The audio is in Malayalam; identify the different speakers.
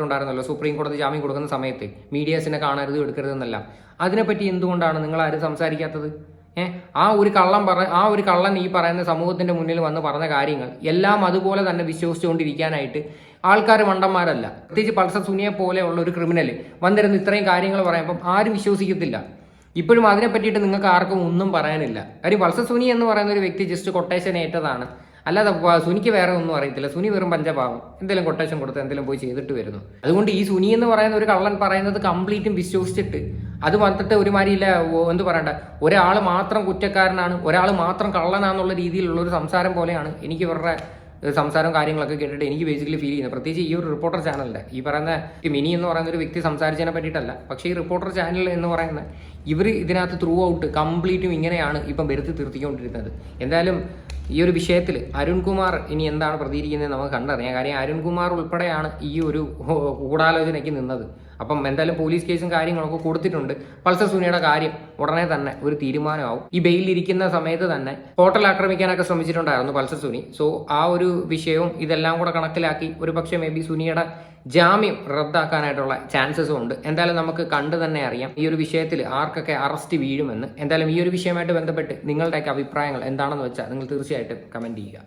Speaker 1: ണ്ടായിരുന്നല്ലോ സുപ്രീം കോടതി ജാമ്യം കൊടുക്കുന്ന സമയത്ത് മീഡിയാസിനെ കാണരുത് എടുക്കരുതെന്നല്ല അതിനെപ്പറ്റി എന്തുകൊണ്ടാണ് നിങ്ങൾ ആരും സംസാരിക്കാത്തത്? ഏ? ആ ഒരു കള്ളം പറ ആ ഒരു കള്ളൻ ഈ പറയുന്ന സമൂഹത്തിന്റെ മുന്നിൽ വന്ന് പറഞ്ഞ കാര്യങ്ങൾ എല്ലാം അതുപോലെ തന്നെ വിശ്വസിച്ചുകൊണ്ടിരിക്കാനായിട്ട് ആൾക്കാർ മണ്ടന്മാരല്ല. പ്രത്യേകിച്ച് പൾസർ സുനിയെ പോലെയുള്ള ഒരു ക്രിമിനൽ വന്നിരുന്ന് ഇത്രയും കാര്യങ്ങൾ പറയുമ്പം ആരും വിശ്വസിക്കത്തില്ല. ഇപ്പോഴും അതിനെ പറ്റിയിട്ട് നിങ്ങൾക്ക് ആർക്കും ഒന്നും പറയാനില്ല. കാര്യം പൾസർ സുനി എന്ന് പറയുന്ന ഒരു വ്യക്തി ജസ്റ്റ് കൊട്ടേഷൻ ഏറ്റതാണ്. അല്ലാതെ സുനിക്ക് വേറെ ഒന്നും അറിയത്തില്ല. സുനി വെറും പഞ്ചഭാവം എന്തെങ്കിലും കൊട്ടേഷൻ കൊടുത്ത് എന്തെങ്കിലും പോയി ചെയ്തിട്ട് വരുന്നു. അതുകൊണ്ട് ഈ സുനി എന്ന് പറയുന്ന ഒരു കള്ളൻ പറയുന്നത് കംപ്ലീറ്റും വിശ്വസിച്ചിട്ട് അത് വന്നിട്ട് ഒരുമാതിരിയില്ല എന്ത് പറയണ്ട. ഒരാൾ മാത്രം കുറ്റക്കാരനാണ് ഒരാൾ മാത്രം കള്ളനാന്നുള്ള രീതിയിലുള്ള ഒരു സംസാരം പോലെയാണ് എനിക്ക് ഇവരുടെ സംസാരം കാര്യങ്ങളൊക്കെ കേട്ടിട്ട് എനിക്ക് ബേസിക്കലി ഫീൽ ചെയ്യുന്നത്. പ്രത്യേകിച്ച് ഈ ഒരു റിപ്പോർട്ടർ ചാനലിന്റെ ഈ പറയുന്ന മിനി എന്ന് പറയുന്ന ഒരു വ്യക്തി സംസാരിച്ചതിനെ പറ്റിയിട്ടല്ല. പക്ഷേ ഈ റിപ്പോർട്ടർ ചാനൽ എന്ന് പറയുന്ന ഇവർ ഇതിനകത്ത് ത്രൂ ഔട്ട് കംപ്ലീറ്റും ഇങ്ങനെയാണ് ഇപ്പം വരുത്തി തീർത്തിക്കൊണ്ടിരുന്നത്. എന്തായാലും ഈ ഒരു വിഷയത്തിൽ അരുൺകുമാർ ഇനി എന്താണ് പ്രതികരിക്കുന്നത് നമുക്ക് കണ്ടറിയാം. കാര്യം അരുൺകുമാർ ഉൾപ്പെടെയാണ് ഈ ഒരു കൂടാലോചനയ്ക്ക് നിന്നത്. അപ്പം എന്തായാലും പോലീസ് കേസും കാര്യങ്ങളൊക്കെ കൊടുത്തിട്ടുണ്ട്. പൾസർ സുനിയുടെ കാര്യം ഉടനെ തന്നെ ഒരു തീരുമാനമാവും. ഈ ബെയിലിരിക്കുന്ന സമയത്ത് തന്നെ ഹോട്ടൽ ആക്രമിക്കാനൊക്കെ ശ്രമിച്ചിട്ടുണ്ടായിരുന്നു പൾസർ സുനി. സോ ആ ഒരു വിഷയവും ഇതെല്ലാം കൂടെ കണക്കിലാക്കി ഒരു പക്ഷേ മേ ബി സുനിയുടെ ജാമ്യം റദ്ദാക്കാനായിട്ടുള്ള ചാൻസസും ഉണ്ട്. എന്തായാലും നമുക്ക് കണ്ടു തന്നെ അറിയാം ഈ ഒരു വിഷയത്തിൽ ആർക്കൊക്കെ അറസ്റ്റ് വീഴുമെന്ന്. എന്തായാലും ഈ ഒരു വിഷയമായിട്ട് ബന്ധപ്പെട്ട് നിങ്ങളുടെയൊക്കെ അഭിപ്രായങ്ങൾ എന്താണെന്ന് വെച്ചാൽ നിങ്ങൾ തീർച്ചയായിട്ടും കമന്റ് ചെയ്യുക.